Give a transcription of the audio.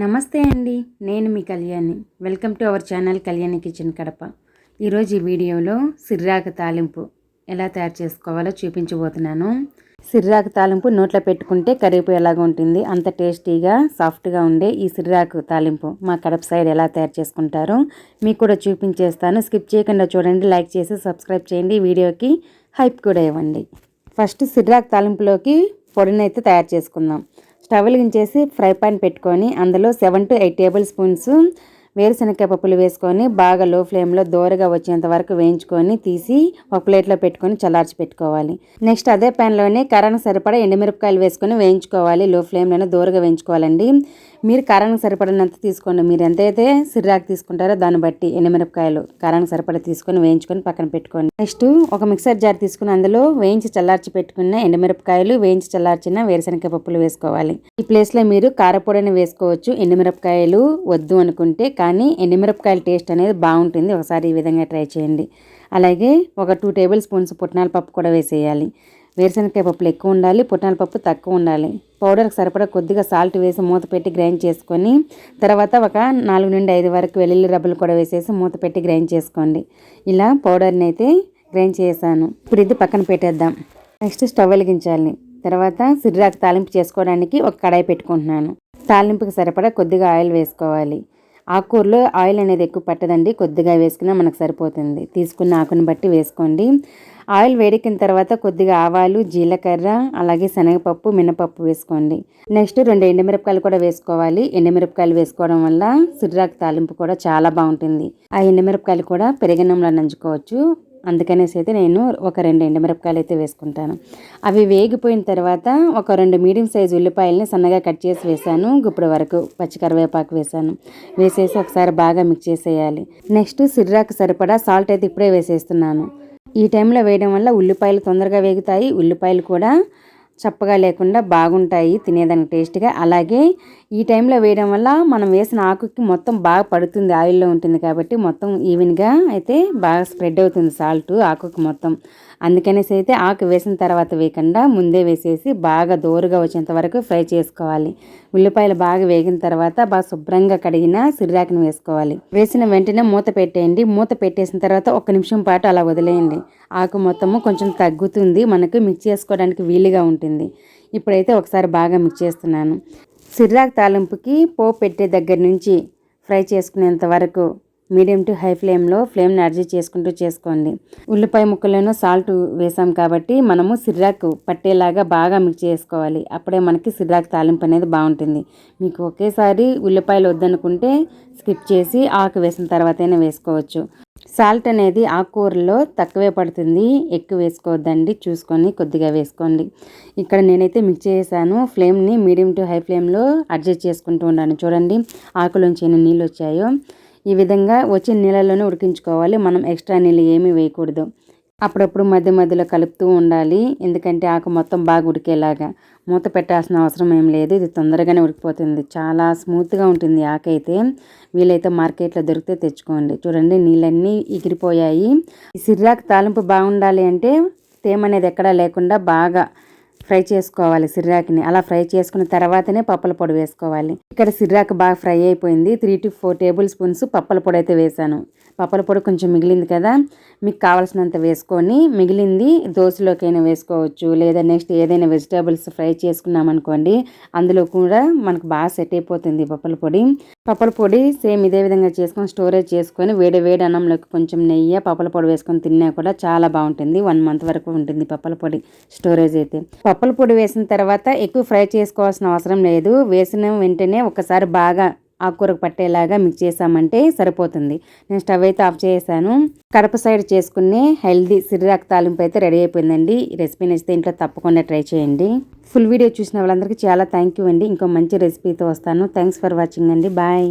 నమస్తే అండి నేను మీ Kalyani. Welcome to our channel Kalyani kitchen Kadapa. ఈరోజు ఈ వీడియోలో సిర్రాకు తాలింపు ఎలా తయారు చేసుకోవాలో చూపించబోతున్నాను. సిర్రాకు తాలింపు నోట్లో పెట్టుకుంటే కరివేపు ఎలాగ ఉంటుంది అంత టేస్టీగా సాఫ్ట్గా ఉండే ఈ సిర్రాకు తాలింపు మా కడప సైడ్ ఎలా తయారు చేసుకుంటారో మీకు కూడా చూపించేస్తాను. స్కిప్ చేయకుండా చూడండి లైక్ చేసి సబ్స్క్రైబ్ చేయండి వీడియోకి హైప్ కూడా ఇవ్వండి. ఫస్ట్ సిర్రాకు తాలింపులోకి పొడినైతే తయారు చేసుకుందాం. స్టవ్ వెలిగించేసి ఫ్రై పాన్ పెట్టుకొని అందులో seven to eight tablespoons వేరుశనగకాయ పప్పులు వేసుకొని బాగా లో ఫ్లేమ్లో దోరగా వచ్చేంత వరకు వేయించుకొని తీసి ఒక ప్లేట్లో పెట్టుకొని చల్లార్చి పెట్టుకోవాలి. నెక్స్ట్ అదే ప్యాన్లోనే కరానికి సరిపడా ఎండుమిరపకాయలు వేసుకొని వేయించుకోవాలి. లో ఫ్లేమ్లోనే దోరగా వేయించుకోవాలండి. మీరు కారానికి సరిపడినంత తీసుకోండి. మీరు ఎంతైతే సిర్రాకు తీసుకుంటారో దాన్ని బట్టి ఎండుమిరపకాయలు కారానికి సరిపడ తీసుకొని వేయించుకొని పక్కన పెట్టుకోండి. నెక్స్ట్ ఒక మిక్సర్ జార్ తీసుకుని అందులో వేయించి చల్లార్చి పెట్టుకున్న ఎండుమిరపకాయలు వేయించి చల్లార్చిన వేరుశనగ పప్పులు వేసుకోవాలి. ఈ ప్లేస్లో మీరు కారపొడిని వేసుకోవచ్చు. ఎండుమిరపకాయలు వద్దు అనుకుంటే కానీ ఎండుమిరపకాయల టేస్ట్ అనేది బాగుంటుంది. ఒకసారి ఈ విధంగా ట్రై చేయండి. అలాగే ఒక టూ టేబుల్ స్పూన్స్ పుట్నాల పప్పు కూడా వేసేయాలి. వేరుశనగకాయ పప్పులు ఎక్కువ ఉండాలి పుట్నాల పప్పు తక్కువ ఉండాలి. పౌడర్కి సరిపడా కొద్దిగా సాల్ట్ వేసి మూత పెట్టి గ్రైండ్ చేసుకొని తర్వాత ఒక నాలుగు నుండి ఐదు వరకు వెల్లుల్లి రబ్బలు కూడా వేసేసి మూత పెట్టి గ్రైండ్ చేసుకోండి. ఇలా పౌడర్ని అయితే గ్రైండ్ చేశాను. ఇప్పుడు ఇది పక్కన పెట్టేద్దాం. నెక్స్ట్ స్టవ్ వెలిగించాలి. తర్వాత సిర్రాకు తాలింపు చేసుకోవడానికి ఒక కడాయి పెట్టుకుంటున్నాను. తాలింపుకి సరిపడా కొద్దిగా ఆయిల్ వేసుకోవాలి. ఆకుకూరలో ఆయిల్ అనేది ఎక్కువ పట్టదండి. కొద్దిగా వేసుకున్నా మనకు సరిపోతుంది. తీసుకున్న ఆకుని బట్టి వేసుకోండి. ఆయిల్ వేడెక్కిన తర్వాత కొద్దిగా ఆవాలు జీలకర్ర అలాగే శనగపప్పు మినపప్పు వేసుకోండి. నెక్స్ట్ రెండు ఎండుమిరపకాయలు కూడా వేసుకోవాలి. ఎండుమిరపకాయలు వేసుకోవడం వల్ల సిర్రాకు తాలింపు కూడా చాలా బాగుంటుంది. ఆ ఎండుమిరపకాయలు కూడా పెరిగినంలో నంచుకోవచ్చు. అందుకనేసి అయితే నేను ఒక రెండు ఎండుమిరపకాయలు అయితే వేసుకుంటాను. అవి వేగిపోయిన తర్వాత ఒక రెండు మీడియం సైజు ఉల్లిపాయలని సన్నగా కట్ చేసి వేసాను. గుప్పుడు వరకు పచ్చి కరివేపాకు వేసాను. వేసేసి ఒకసారి బాగా మిక్స్ చేసేయాలి. నెక్స్ట్ సిర్రాకు సరిపడా సాల్ట్ అయితే ఇప్పుడే వేసేస్తున్నాను. ఈ టైంలో వేయడం వల్ల ఉల్లిపాయలు తొందరగా వేగుతాయి. ఉల్లిపాయలు కూడా చప్పగా లేకుండా బాగుంటాయి తినేదానికి టేస్ట్గా. అలాగే ఈ టైంలో వేయడం వల్ల మనం వేసిన ఆకుకి మొత్తం బాగా పడుతుంది ఆయిల్లో ఉంటుంది కాబట్టి మొత్తం ఈవెన్గా అయితే బాగా స్ప్రెడ్ అవుతుంది సాల్ట్ ఆకుకి మొత్తం. అందుకనేసి అయితే ఆకు వేసిన తర్వాత వేయకుండా ముందే వేసేసి బాగా దోరుగా వచ్చేంత వరకు ఫ్రై చేసుకోవాలి. ఉల్లిపాయలు బాగా వేగిన తర్వాత బాగా శుభ్రంగా కడిగిన సిర్రాకును వేసుకోవాలి. వేసిన వెంటనే మూత పెట్టేయండి. మూత పెట్టేసిన తర్వాత ఒక నిమిషం పాటు అలా వదిలేయండి. ఆకు మొత్తము కొంచెం తగ్గుతుంది. మనకు మిక్స్ చేసుకోవడానికి వీలుగా ఉంటుంది. ఇప్పుడైతే ఒకసారి బాగా మిక్స్ చేస్తున్నాను. సిర్రాకు తాలింపుకి పోపు పెట్టే దగ్గర నుంచి ఫ్రై చేసుకునేంత వరకు మీడియం టు హై ఫ్లేమ్లో ఫ్లేమ్ని అడ్జస్ట్ చేసుకుంటూ చేసుకోండి. ఉల్లిపాయ ముక్కలను సాల్ట్ వేసాం కాబట్టి మనము సిర్రాకు పట్టేలాగా బాగా మిక్స్ చేసుకోవాలి. అప్పుడే మనకి సిర్రాకు తాలింపు అనేది బాగుంటుంది. మీకు ఒకేసారి ఉల్లిపాయలు వద్దనుకుంటే స్కిప్ చేసి ఆకు వేసిన తర్వాతైనా వేసుకోవచ్చు. సాల్ట్ అనేది ఆకుకూరలో తక్కువే పడుతుంది. ఎక్కువ వేసుకోవద్దండి. చూసుకొని కొద్దిగా వేసుకోండి. ఇక్కడ నేనైతే మిక్స్ చేశాను. ఫ్లేమ్ని మీడియం టు హై ఫ్లేమ్లో అడ్జస్ట్ చేసుకుంటూ ఉన్నాను చూడండి ఆకులోంచి ఎన్ని నీళ్ళు వచ్చాయో. ఈ విధంగా వచ్చిన నీళ్ళలోనే ఉడికించుకోవాలి. మనం ఎక్స్ట్రా నీళ్ళు ఏమీ వేయకూడదు. అప్పుడప్పుడు మధ్య మధ్యలో కలుపుతూ ఉండాలి. ఎందుకంటే ఆకు మొత్తం బాగా ఉడికేలాగా. మూత పెట్టాల్సిన అవసరం ఏం లేదు. ఇది తొందరగానే ఉడికిపోతుంది. చాలా స్మూత్గా ఉంటుంది ఆకైతే వీలైతే మార్కెట్లో దొరికితే తెచ్చుకోండి. చూడండి నీళ్ళన్నీ ఎగిరిపోయాయి. ఈ సిర్రాకు తాలింపు బాగుండాలి అంటే తేమ అనేది ఎక్కడా లేకుండా బాగా ఫ్రై చేసుకోవాలి సిర్రాకిని. అలా ఫ్రై చేసుకున్న తర్వాతనే పప్పుల పొడి వేసుకోవాలి. ఇక్కడ సిర్రాకు బాగా ఫ్రై అయిపోయింది. Three to four tablespoons పప్పల పొడి అయితే వేసాను. పప్పల పొడి కొంచెం మిగిలింది కదా మీకు కావాల్సినంత వేసుకొని మిగిలింది దోశలోకైనా వేసుకోవచ్చు. లేదా నెక్స్ట్ ఏదైనా వెజిటేబుల్స్ ఫ్రై చేసుకున్నామనుకోండి అందులో కూడా మనకు బాగా సెట్ అయిపోతుంది పప్పల పొడి. పప్పుల పొడి సేమ్ ఇదే విధంగా చేసుకొని స్టోరేజ్ చేసుకొని వేడి వేడి అన్నంలోకి కొంచెం నెయ్యి పప్పల పొడి వేసుకొని తిన్నా కూడా చాలా బాగుంటుంది. వన్ మంత్ వరకు ఉంటుంది పప్పల పొడి స్టోరేజ్ అయితే. పప్పుల పొడి వేసిన తర్వాత ఎక్కువ ఫ్రై చేసుకోవాల్సిన అవసరం లేదు. వేసిన వెంటనే ఒకసారి బాగా ఆకుకూరకు పట్టేలాగా మిక్స్ చేసామంటే సరిపోతుంది. నేను స్టవ్ అయితే ఆఫ్ చేసాను కడప సైడ్ చేసుకునే హెల్దీ సిరిరాక్ తాలింపు అయితే రెడీ అయిపోయిందండి. ఈ రెసిపీ నచ్చితే ఇంట్లో తప్పకుండా ట్రై చేయండి. ఫుల్ వీడియో చూసిన వాళ్ళందరికీ చాలా థ్యాంక్ యూ అండి. ఇంకో మంచి రెసిపీతో వస్తాను. థ్యాంక్స్ ఫర్ వాచింగ్ అండి. బాయ్.